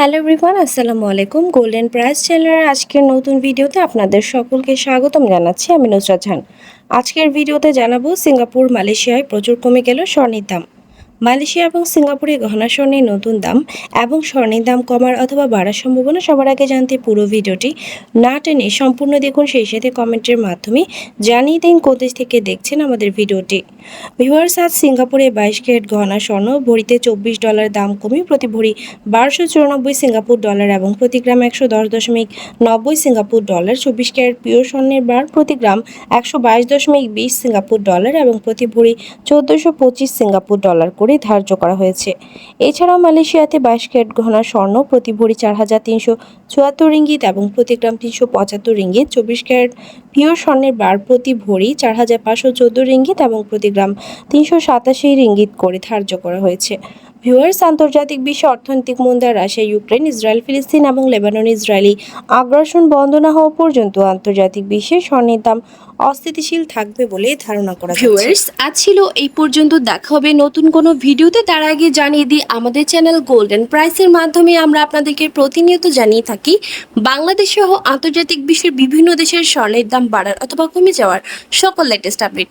Hello everyone, আসসালামু আলাইকুম। Golden price চ্যানেলের আজকের নতুন ভিডিওতে আপনাদের সকলকে স্বাগতম জানাচ্ছি আমি নুসরাত জাহান। আজকের ভিডিওতে জানাব সিঙ্গাপুর, মালয়েশিয়ায় প্রচুর কমে গেল স্বর্ণের দাম। মালয়েশিয়া এবং সিঙ্গাপুরে গহনা স্বর্ণের নতুন দাম এবং স্বর্ণের দাম কমার অথবা বাড়ার সম্ভাবনা সবার আগে জানতে পুরো ভিডিওটি না টেনে সম্পূর্ণ দেখুন সেই সাথে কমেন্টের মাধ্যমে জানিয়ে দিন কোদেশ থেকে দেখছেন আমাদের ভিডিওটি। ভিউয়ার্স, আজ সিঙ্গাপুরে বাইশ ক্যারেট গহনা স্বর্ণ, ভরিতে চব্বিশ ডলার দাম কমে প্রতি ভরি বারোশো চুরানব্বই সিঙ্গাপুর ডলার এবং প্রতি গ্রাম একশো দশ দশমিক নব্বই সিঙ্গাপুর ডলার। চব্বিশ ক্যারেট পিওর স্বর্ণের বার প্রতি গ্রাম একশো বাইশ দশমিক বিশ সিঙ্গাপুর ডলার এবং প্রতি ভরি চোদ্দোশো পঁচিশ সিঙ্গাপুর ডলার করে ধার্য করা হয়েছে। এছাড়াও মালয়েশিয়াতে বাইশ ক্যারেট গহনা স্বর্ণ, প্রতি ভরি চার হাজার তিনশো চুয়াত্তর রিঙ্গিত এবং প্রতি গ্রাম তিনশো পঁচাত্তর রিঙ্গিত, চব্বিশ ক্যারেট পিওর স্বর্ণের বার প্রতি ভরি চার হাজার পাঁচশো চোদ্দ রিঙ্গিত এবং প্রতি গ্রাম তিনশো সাতাশি রিঙ্গিত করে ধার্য করা হয়েছে। ভিউয়ার্স, আন্তর্জাতিক বিশ্বে অর্থনৈতিক মন্দা রাশিয়া, ইউক্রেন, ইসরায়েল, ফিলিস্তিন এবং লেবানন ইসরায়েলি আগ্রাসন বন্ধ না হওয়া পর্যন্ত আন্তর্জাতিক বিশ্বে স্বর্ণের দাম অস্থিতিশীল থাকবে বলে ধারণা করা ভিউয়ার্স, আজ ছিল এই পর্যন্ত। দেখা হবে নতুন কোনো ভিডিওতে। তার আগে জানিয়ে দিই, আমাদের চ্যানেল গোল্ডেন প্রাইসের মাধ্যমে আমরা আপনাদেরকে প্রতিনিয়ত জানিয়ে থাকি, বাংলাদেশ সহ আন্তর্জাতিক বিশ্বের বিভিন্ন দেশের স্বর্ণের দাম বাড়ার অথবা কমে যাওয়ার সকল লেটেস্ট আপডেট